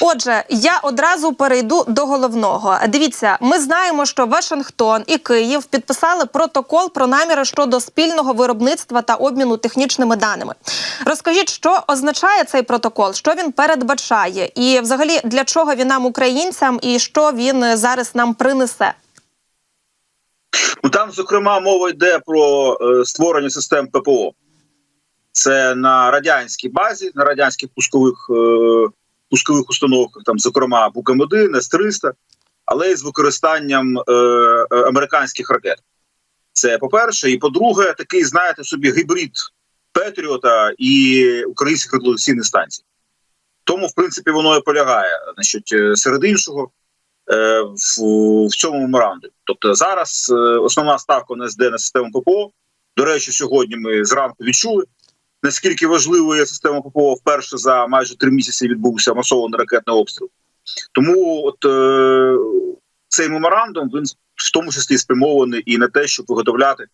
Отже, я одразу перейду до головного. Дивіться, ми знаємо, що Вашингтон і Київ підписали протокол про наміри щодо спільного виробництва та обміну технічними даними. Розкажіть, що означає цей протокол, що він передбачає, і взагалі для чого він нам, українцям, і що він зараз нам принесе. Ну там, зокрема, мова йде про е, створення систем ППО. Це на радянській базі, на радянських пускових е, пускових установках, там, зокрема, Букам-1, С-300, але й з використанням е, е, американських ракет. Це по-перше. І по-друге, такий, знаєте, собі гібрид Петріота і українських радіолокаційних станцій. Тому, в принципі, воно і полягає. Значить, е, серед іншого, е, в, в цьому меморандумі. Тобто зараз е, основна ставка на СД на систему ППО. До речі, сьогодні ми зранку відчули, наскільки важливою система ППО вперше за майже три місяці відбувся масований ракетний обстріл. Тому от е, цей меморандум він в тому числі спрямований і на те, щоб виготовляти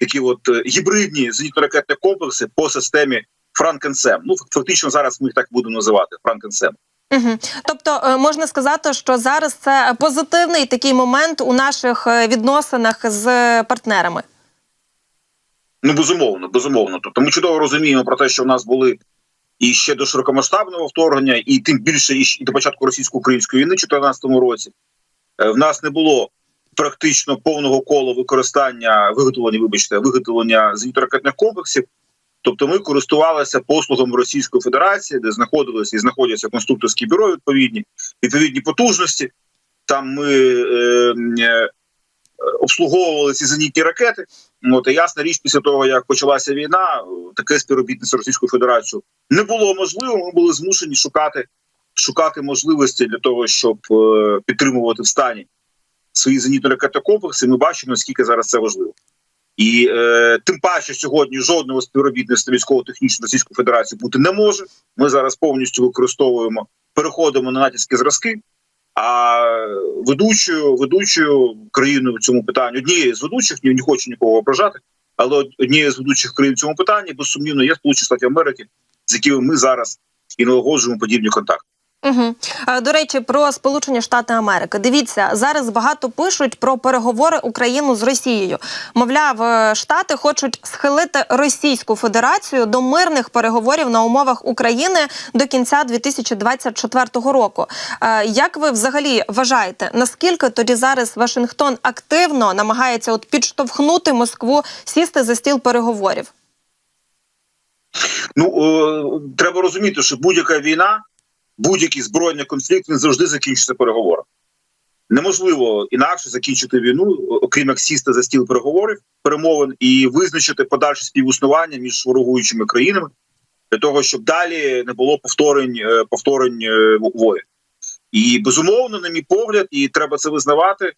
такі от е, гібридні зенітно-ракетні комплекси по системі Франкенсем. Ну фактично зараз ми їх так будемо називати Франкенсем. Угу. Тобто е, можна сказати, що зараз це позитивний такий момент у наших е, відносинах з партнерами. Ну безумовно, безумовно. Тобто ми чудово розуміємо про те, що в нас були і ще до широкомасштабного вторгнення, і тим більше і, до початку російсько-української війни, в 2014 році. Е, В нас не було практично повного кола використання виготовлення, вибачте, виготовлення зенітно-ракетних комплексів. Тобто, ми користувалися послугами Російської Федерації, де знаходилися і знаходяться конструкторські бюро відповідні, відповідні потужності. Там ми е, е, обслуговували ці зенітні ракети. От і ясна річ, після того як почалася війна, таке співробітництво Російською Федерацією не було можливо. Ми були змушені шукати шукати можливості для того, щоб е, підтримувати в стані свої зенітно ракетні комплекси. Ми бачимо, наскільки зараз це важливо. І е, тим паче сьогодні жодного співробітництва військово-технічної Російської Федерації бути не може. Ми зараз повністю використовуємо, переходимо на натівські зразки. А ведучою ведучою країною в цьому питанні однією з ведучих ні не хочу нікого ображати, але однією з ведучих країн в цьому питанні безсумнівно є Сполучені Штати Америки, з якими ми зараз і налагоджуємо подібні контакти. Угу. До речі, про Сполучені Штати Америки. Дивіться, зараз багато пишуть про переговори Україну з Росією. Мовляв, е, Штати хочуть схилити Російську Федерацію до мирних переговорів на умовах України до кінця 2024 року. Е, Як ви взагалі вважаєте, наскільки тоді зараз Вашингтон активно намагається от підштовхнути Москву сісти за стіл переговорів? Ну е, треба розуміти, що будь-яка війна, будь-який збройний конфлікт він завжди закінчиться переговором. Неможливо інакше закінчити війну, окрім як сісти за стіл переговорів, перемовин і визначити подальше співіснування між ворогуючими країнами для того, щоб далі не було повторень е, повторень е, воїн. І безумовно, на мій погляд, і треба це визнавати.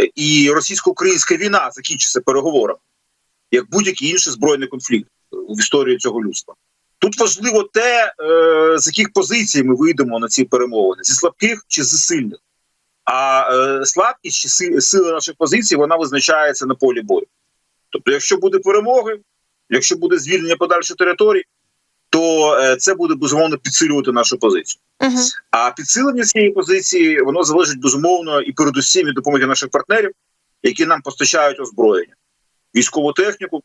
е, І російсько-українська війна закінчиться переговорами, як будь-який інший збройний конфлікт в історії цього людства. Тут важливо те, е, з яких позицій ми вийдемо на ці перемовини: зі слабких чи зі сильних. А е, слабкість чи сила наших позицій вона визначається на полі бою. Тобто, якщо буде перемоги, якщо буде звільнення подальшої території, то е, це буде безумовно підсилювати нашу позицію. Угу. А підсилення цієї позиції воно залежить безумовно і передусім від допомоги наших партнерів, які нам постачають озброєння, військову техніку,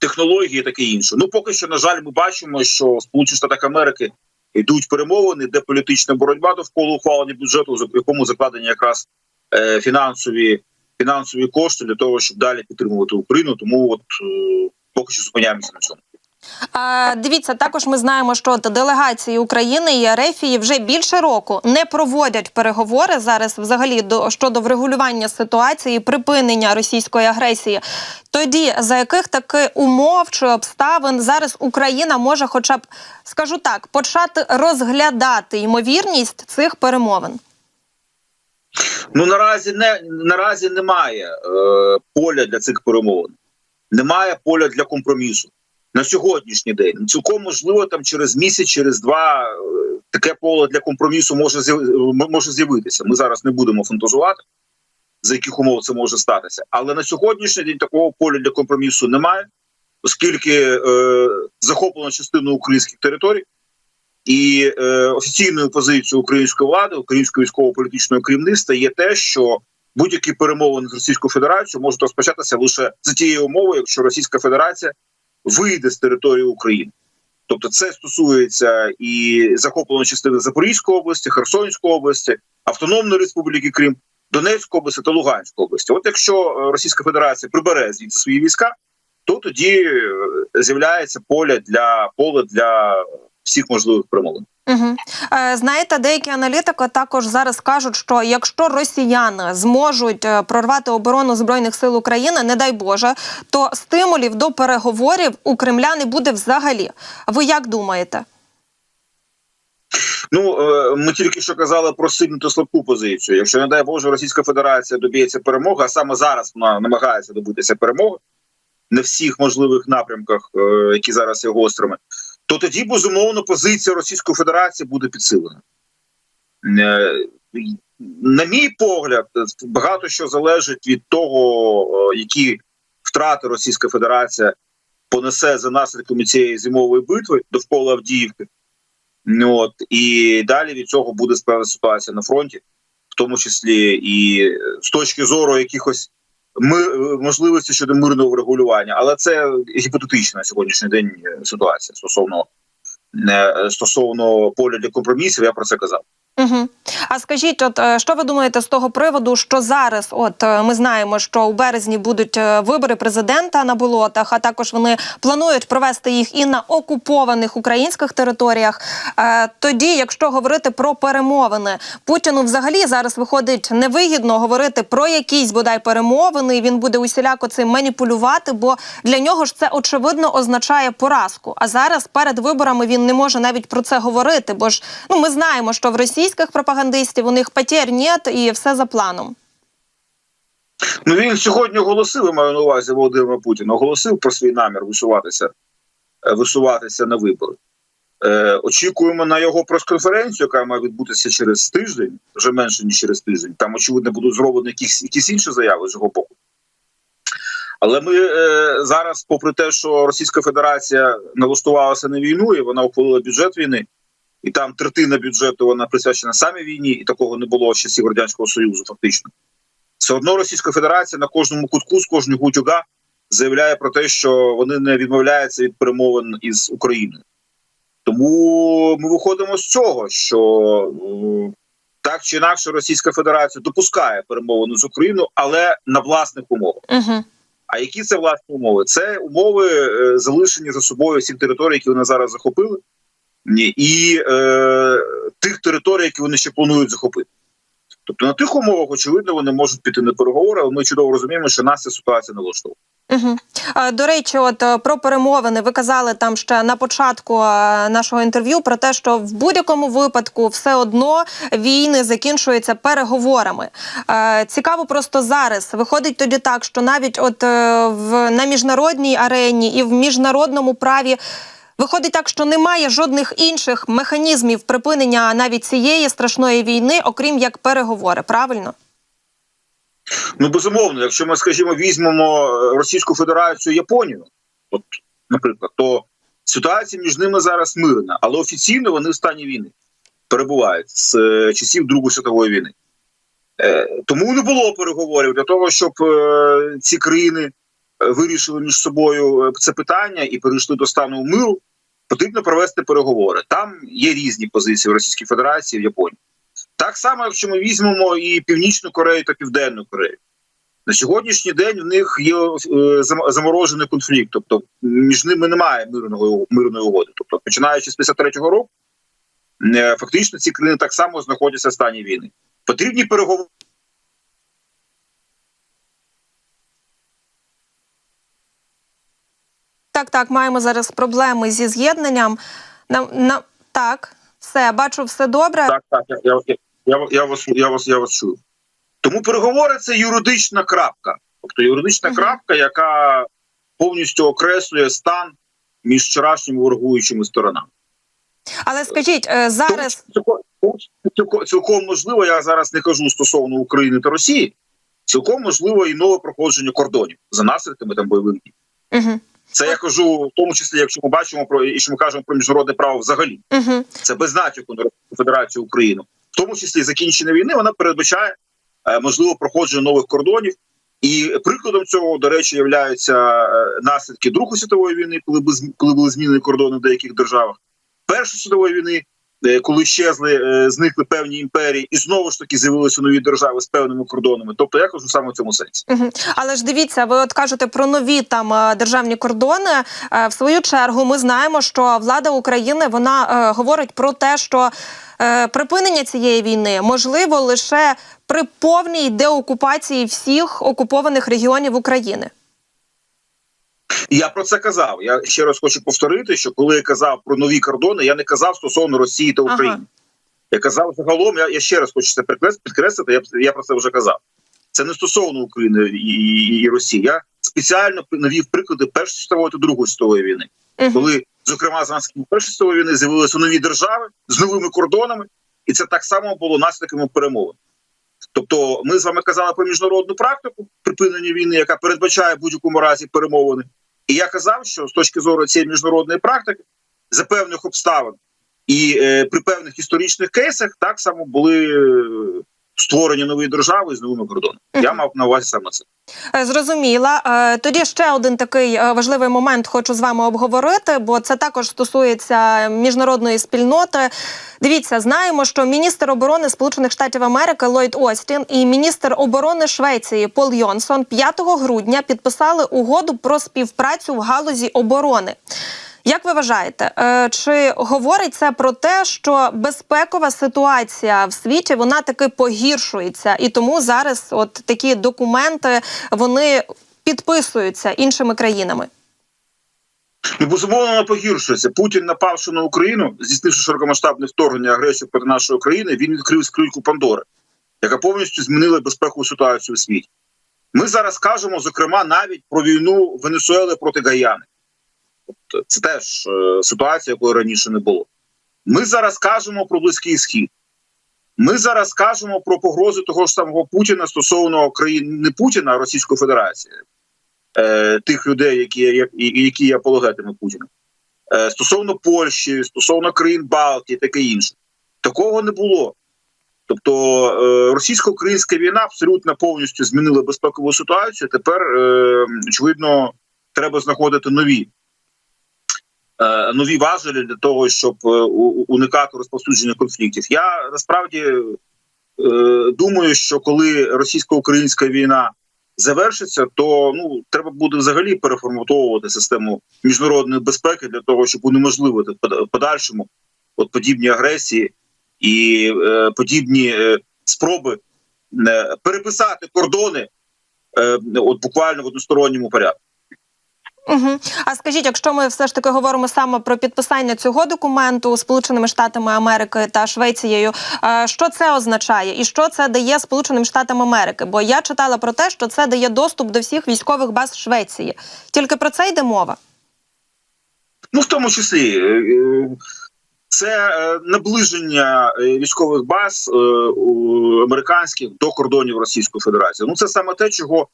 технології, таке інше. Ну поки що, на жаль, ми бачимо, що Сполучені Штати Америки йдуть перемовини, де політична боротьба довкола ухвалення бюджету, в якому закладені якраз е, фінансові фінансові кошти для того, щоб далі підтримувати Україну. Тому от е, поки що зупиняємося на цьому. Дивіться, також ми знаємо, що делегації України і Арефії вже більше року не проводять переговори зараз, взагалі, до щодо врегулювання ситуації, припинення російської агресії. Тоді за яких таки умов чи обставин зараз Україна може, хоча б скажу так, почати розглядати ймовірність цих перемовин? Ну наразі не наразі немає е, поля для цих перемовин, немає поля для компромісу на сьогоднішній день. Цілком можливо, там через місяць, через два е, таке поле для компромісу може може з'явитися. Ми зараз не будемо фантазувати, за яких умов це може статися. Але на сьогоднішній день такого поля для компромісу немає, оскільки е, захоплено частину українських територій. І е, офіційною позицією української влади, українського військово-політичного керівництва є те, що будь-які перемовини з Російською Федерацією можуть розпочатися лише за тією умовою, якщо Російська Федерація вийде з території України. Тобто, це стосується і захопленої частини Запорізької області, Херсонської області, Автономної Республіки Крим, Донецької області та Луганської області. От якщо е, Російська Федерація прибере звідси свої війська, то тоді е, з'являється поле для поле для всіх можливих перемовин. Угу. Е, знаєте, деякі аналітики також зараз кажуть, що якщо росіяни зможуть е, прорвати оборону збройних сил України, не дай Боже, то стимулів до переговорів у Кремля не буде взагалі. Ви як думаєте? Ну е, ми тільки що казали про сильну та слабку позицію. Якщо не дай Боже, Російська Федерація доб'ється перемоги, а саме зараз вона намагається добитися перемоги на всіх можливих напрямках, які зараз є гострими, то тоді безумовно позиція Російської Федерації буде підсилена. Е, На мій погляд, багато що залежить від того, е, які втрати Російська Федерація понесе за наслідками цієї зимової битви довкола Авдіївки. Ну, От і далі від цього буде справа ситуація на фронті, в тому числі і з точки зору якихось ми можливості щодо мирного врегулювання, але це гіпотетична сьогоднішній день е, ситуація стосовно е, стосовно поля для компромісів. Я про це казав. Угу. А скажіть, от е, що ви думаєте з того приводу, що зараз, от е, ми знаємо, що у березні будуть е, вибори президента на болотах, а також вони планують провести їх і на окупованих українських територіях. Тоді, якщо говорити про перемовини, Путіну взагалі зараз виходить невигідно говорити про якісь бодай перемовини. Він буде усіляко цим маніпулювати, бо для нього ж це очевидно означає поразку. А зараз перед виборами він не може навіть про це говорити, бо ж ну ми знаємо, що в російських пропагандистів у них потерь нет і все за планом. Ну він сьогодні оголосив, маю на увазі Володимира Путіна, оголосив про свій намір висуватися, е, висуватися на вибори. Е, очікуємо на його прес-конференцію, яка має відбутися через тиждень, вже менше ніж через тиждень. Там, очевидно, будуть зроблені якісь, якісь інші заяви з його боку. Але ми е, зараз, попри те, що Російська Федерація налаштувалася на війну і вона ухвалила бюджет війни, і там третина бюджету вона присвячена саме війні, і такого не було з часів радянського союзу, фактично. Все одно Російська Федерація на кожному кутку з кожного утюга заявляє про те, що вони не відмовляються від перемовин із Україною. Тому ми виходимо з цього, що е, так чи інакше Російська Федерація допускає перемовини з Україною, але на власних умовах. Угу. А які це власні умови? Це умови е, залишення за собою всіх територій, які вони зараз захопили, і е, тих територій, які вони ще планують захопити. Тобто на тих умовах, очевидно, вони можуть піти на переговори, але ми чудово розуміємо, що нас ця ситуація не влаштовує. Угу. До речі, от е, про перемовини ви казали там ще на початку е, нашого інтерв'ю про те, що в будь-якому випадку все одно війни закінчуються переговорами. Е, Цікаво, просто зараз виходить тоді так, що навіть от в на міжнародній арені і в міжнародному праві. Виходить так, що немає жодних інших механізмів припинення навіть цієї страшної війни, окрім як переговори. Правильно? Ну безумовно, якщо ми, скажімо, візьмемо е, Російську Федерацію Японію, от, наприклад, то ситуація між ними зараз мирна, але офіційно вони в стані війни перебувають з е, часів Другої світової війни. Е, тому не було переговорів для того, щоб ці країни вирішили між собою це питання і перейшли до стану миру. Потрібно провести переговори. Там є різні позиції в Російській Федерації в Японії. Так само, якщо ми візьмемо і Північну Корею та Південну Корею. На сьогоднішній день в них є е, заморожений конфлікт, тобто між ними немає мирного мирної угоди. Тобто, починаючи з 53-го року, е, фактично ці країни так само знаходяться в стані війни. Потрібні переговори. Так, так, маємо зараз проблеми зі з'єднанням. На, на, так, все, бачу, все добре. Так, так, я, я, я, я, вас, я, вас, я вас чую. Тому переговори це юридична крапка. Тобто юридична Мгм. крапка, яка повністю окреслює стан між вчорашніми ворогуючими сторонами. Але скажіть, е, зараз Цілком, цілком, цілком можливо, я зараз не кажу стосовно України та Росії. Цілком можливо і нове проходження кордонів за наслідками там бойових дій. угу. Це я кажу, в тому числі, якщо ми бачимо про і що ми кажемо про міжнародне право взагалі. Угу. Це без натяку на Федерацію Україну, в тому числі закінчення війни, вона передбачає е, можливо проходження нових кордонів. І прикладом цього, до речі, являються е, наслідки Другої світової війни, коли були змінені кордони в деяких державах, Першої світової війни, коли щезли, е, зникли певні імперії, і знову ж таки з'явилися нові держави з певними кордонами. Тобто, я кажу саме в цьому сенсі. Але ж дивіться, ви от кажете про нові там е, державні кордони. Е, В свою чергу ми знаємо, що влада України вона е, говорить про те, що е, припинення цієї війни можливо лише при повній деокупації всіх окупованих регіонів України. Я про це казав. Я ще раз хочу повторити, що коли я казав про нові кордони, я не казав стосовно Росії та України. Ага. Я казав загалом, я, я ще раз хочу це підкреслити. Я, я про це вже казав. Це не стосовно України і, і, і Росії. Я спеціально навів приклади Першої світової та Другої світової війни, Мгм. коли, зокрема, за наслідками Першої світової війни з'явилися нові держави з новими кордонами, і це так само було наслідками перемовин. Тобто, ми з вами казали про міжнародну практику припинення війни, яка передбачає будь-якому разі перемовини. І я казав, що з точки зору цієї міжнародної практики, за певних обставин і е, при певних історичних кейсах так само були створені нові держави з новими кордонами. Я мав на увазі саме це. Е, Зрозуміла. Е, Тоді ще один такий е, важливий момент хочу з вами обговорити, бо це також стосується міжнародної спільноти. Дивіться, знаємо, що міністр оборони Сполучених Штатів Америки Ллойд Остін і міністр оборони Швеції Пол Йонсон 5 грудня підписали угоду про співпрацю в галузі оборони. Як ви вважаєте, е, чи говорить це про те, що безпекова ситуація в світі вона таки погіршується, і тому зараз от такі документи вони підписуються іншими країнами? Ну, безумовно, вона погіршується. Путін, напавши на Україну, здійснивши широкомасштабне вторгнення агресію проти нашої країни, він відкрив скриньку Пандори, яка повністю змінила безпекову ситуацію у світі. Ми зараз кажемо, зокрема, навіть про війну Венесуели проти Гаяни. Тобто це теж е, ситуація, якої раніше не було. Ми зараз кажемо про Близький Схід. Ми зараз кажемо про погрози того ж самого Путіна стосовно країн не Путіна, а Російської Федерації, е, тих людей, які, які є апологетами Путіна. Е, стосовно Польщі, стосовно країн Балтії, таке інше. Такого не було. Тобто е, російсько-українська війна абсолютно повністю змінила безпекову ситуацію. Тепер, е, очевидно, треба знаходити нові. Е, Нові важелі для того, щоб е, уникати розповсюдження конфліктів. Я насправді е, думаю, що коли російсько-українська війна завершиться, то ну треба буде взагалі переформатовувати систему міжнародної безпеки для того, щоб унеможливити в подальшому от подібні агресії і подібні спроби переписати кордони от буквально в односторонньому порядку. Угу. А скажіть, якщо ми все ж таки говоримо саме про підписання цього документу Сполученими Штатами Америки та Швецією, е, що це означає і що це дає Сполученим Штатам Америки? Бо я читала про те, що це дає доступ до всіх військових баз Швеції. Тільки про це йде мова. Ну, в тому числі, е, е, це наближення військових баз американських до кордонів Російської Федерації. Ну, це саме те, чого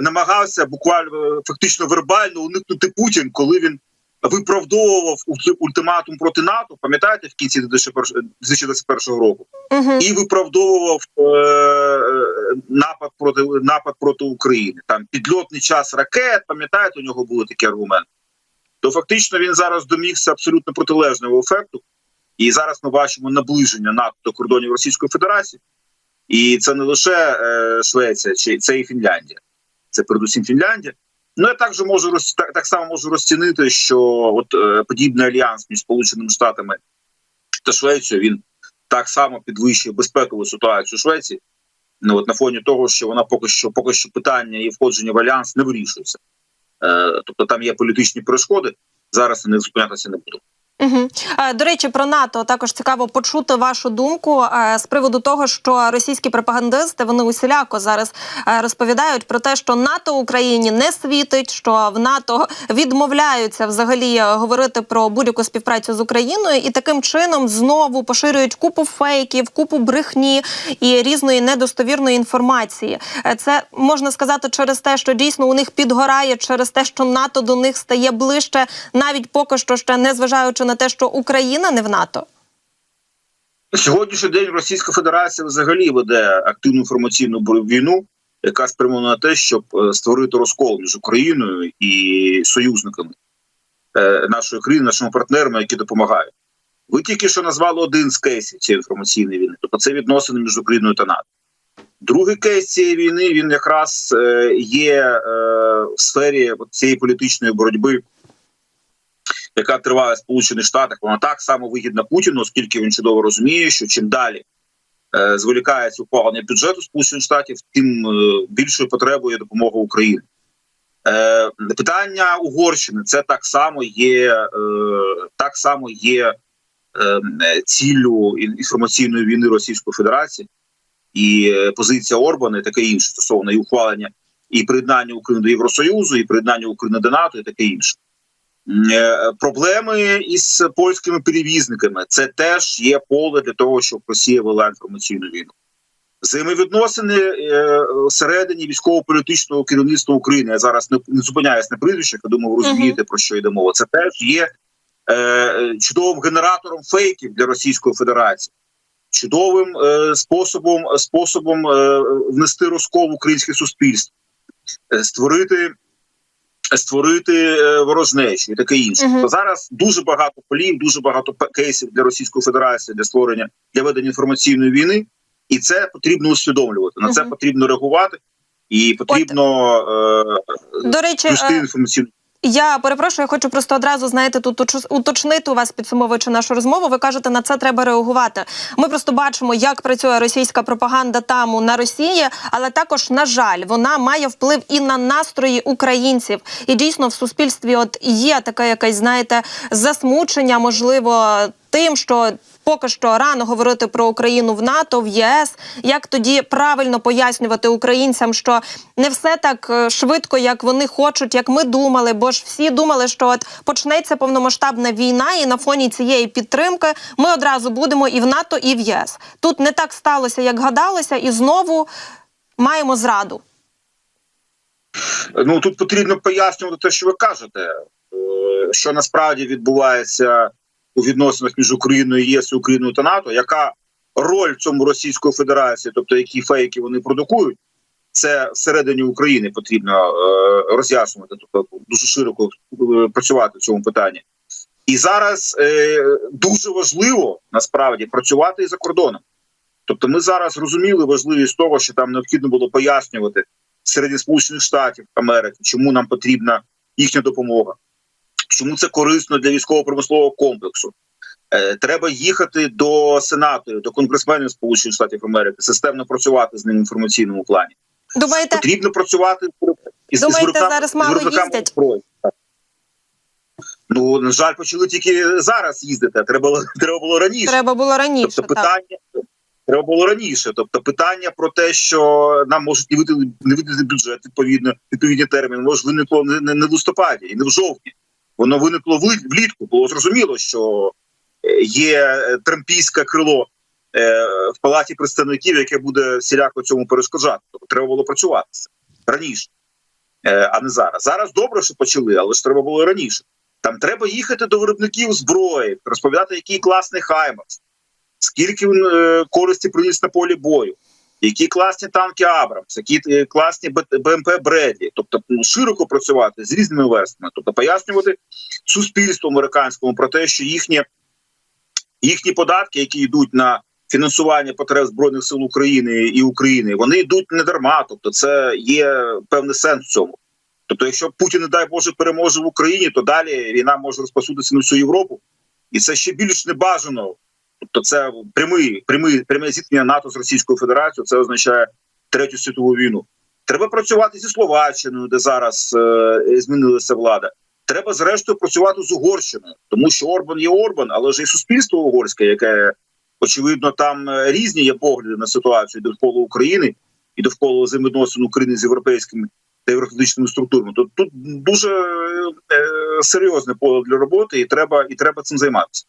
намагався буквально е, фактично вербально уникнути Путін, коли він виправдовував ульти- ультиматум проти НАТО. Пам'ятаєте, в кінці 2021 2021 року, Угу. і виправдовував е, е, напад проти напад проти України. Там підльотний час ракет. Пам'ятаєте, у нього були такі аргументи. То фактично він зараз домігся абсолютно протилежного ефекту, і зараз ми бачимо наближення НАТО до кордонів Російської Федерації, і це не лише е, Швеція, чи це і Фінляндія, це передусім Фінляндія. Ну я також можу так, так само можу розцінити, що от е, подібний альянс між Сполученими Штатами та Швецією він так само підвищує безпекову ситуацію Швеції. Ну от на фоні того, що вона поки що поки що питання і входження в альянс не вирішується. Е, тобто там є політичні перешкоди. Зараз них зупинятися не буду. Угу. До речі, про НАТО також цікаво почути вашу думку е, з приводу того, що російські пропагандисти вони усіляко зараз е, розповідають про те, що НАТО Україні не світить, що в НАТО відмовляються взагалі говорити про будь-яку співпрацю з Україною, і таким чином знову поширюють купу фейків, купу брехні і різної недостовірної інформації. Це можна сказати через те, що дійсно у них підгорає, через те, що НАТО до них стає ближче, навіть поки що ще не зважаючи на те, що Україна не в НАТО. Сьогоднішній день Російська Федерація взагалі веде активну інформаційну війну, яка спрямована на те, щоб е, створити розкол між Україною і союзниками е, нашої країни, нашими партнерами, які допомагають. Ви тільки що назвали один з кейсів цієї інформаційної війни, тобто це відносини між Україною та НАТО. Другий кейс цієї війни він якраз е, є в сфері цієї політичної боротьби, яка триває в Сполучених Штатах. Вона так само вигідна Путіну, оскільки він чудово розуміє, що чим далі е, зволікається ухвалення бюджету Сполучених Штатів, тим е, більшою потребою допомога Україні. Е, питання Угорщини це так само є, е, так само є ціллю інформаційної війни Російської Федерації і позиція Орбана і таке інше стосовно і ухвалення і приєднання України до Євросоюзу, і приєднання України до НАТО, і таке інше. Е, Проблеми із польськими перевізниками це теж є поле для того, щоб Росія вела інформаційну війну. Взаємовідносини е, всередині військово-політичного керівництва України. Я зараз не, не зупиняюсь на прізвищах, я думаю, ви розумієте про що йде мова. Це теж є е, чудовим генератором фейків для Російської Федерації, чудовим е, способом, способом е, внести розкол в українське суспільство, е, створити створити е, ворожнечу і таке інше. Мгм. То зараз дуже багато полів, дуже багато кейсів для Російської Федерації для створення для ведення інформаційної війни, і це потрібно усвідомлювати. На це Мгм. потрібно реагувати, і потрібно е, До речі, е, інформаційну. Я перепрошую, я хочу просто одразу знаєте тут уточ- уточнити у вас, підсумовуючи нашу розмову. Ви кажете, на це треба реагувати. Ми просто бачимо, як працює російська пропаганда там на Росії, але також на жаль, вона має вплив і на настрої українців. І дійсно в суспільстві, от є таке якесь, знаєте, засмучення, можливо, тим, що. Поки що рано говорити про Україну в НАТО, в ЄС. Як тоді правильно пояснювати українцям, що не все так е, швидко, як вони хочуть, як ми думали, бо ж всі думали, що от почнеться повномасштабна війна, і на фоні цієї підтримки ми одразу будемо і в НАТО, і в ЄС. Тут не так сталося, як гадалося, і знову маємо зраду. Ну тут потрібно пояснювати те, що ви кажете, е, що насправді відбувається у відносинах між Україною, ЄС, Україною та НАТО. Яка роль цьому Російської Федерації, тобто які фейки вони продукують, це всередині України потрібно е, роз'яснювати, тобто дуже широко е, працювати в цьому питанні. І зараз е, дуже важливо насправді працювати і за кордоном. Тобто, ми зараз розуміли важливість того, що там необхідно було пояснювати серед Сполучених Штатів Америки, чому нам потрібна їхня допомога, чому це корисно для військово-промислового комплексу. Е, треба їхати до сенаторів, до конгресменів Сполучених Штатів Америки, системно працювати з ними в інформаційному плані. Думаєте, Потрібно працювати із, Думаєте, виробниками- зараз з мало їздять? зброї. Ну на жаль, почали тільки зараз їздити. а Треба треба було раніше. треба було раніше? Тобто так. питання треба було раніше. Тобто питання про те, що нам можуть не видати не видати бюджет відповідно відповідні терміни, може виникло не, не, не в листопаді і не в жовтні. Воно виникло влітку. Було зрозуміло, що е, є е, трампійське крило е, в палаті представників, яке буде всіляко цьому перешкоджати. Тобто треба було працювати раніше, а не зараз. Зараз добре, що почали, але ж треба було раніше. Там треба їхати до виробників зброї, розповідати, який класний Хаймарс, скільки він користі приніс на полі бою, які класні танки Абрамс, які е, класні БМП Бредлі. Тобто ну, широко працювати з різними верствами, тобто пояснювати суспільству американському про те, що їхні, їхні податки, які йдуть на фінансування потреб збройних сил України і України, вони йдуть не дарма. Тобто, це є певний сенс в цьому. Тобто, якщо Путін, не дай Боже, переможе в Україні, то далі війна може розпосудитися на всю Європу, і це ще більш небажано. Тобто, це прямий, прямий, пряме зіткнення НАТО з Російською Федерацією. Це означає третю світову війну. Треба працювати зі Словаччиною, де зараз е, змінилася влада. Треба зрештою працювати з Угорщиною, тому що Орбан є Орбан, але ж і суспільство угорське, яке очевидно там е, різні є погляди на ситуацію довкола України і довкола взаємодносин України з європейськими та євроатлантичними структурами. То тут дуже е, серйозне поле для роботи, і треба, і треба цим займатися.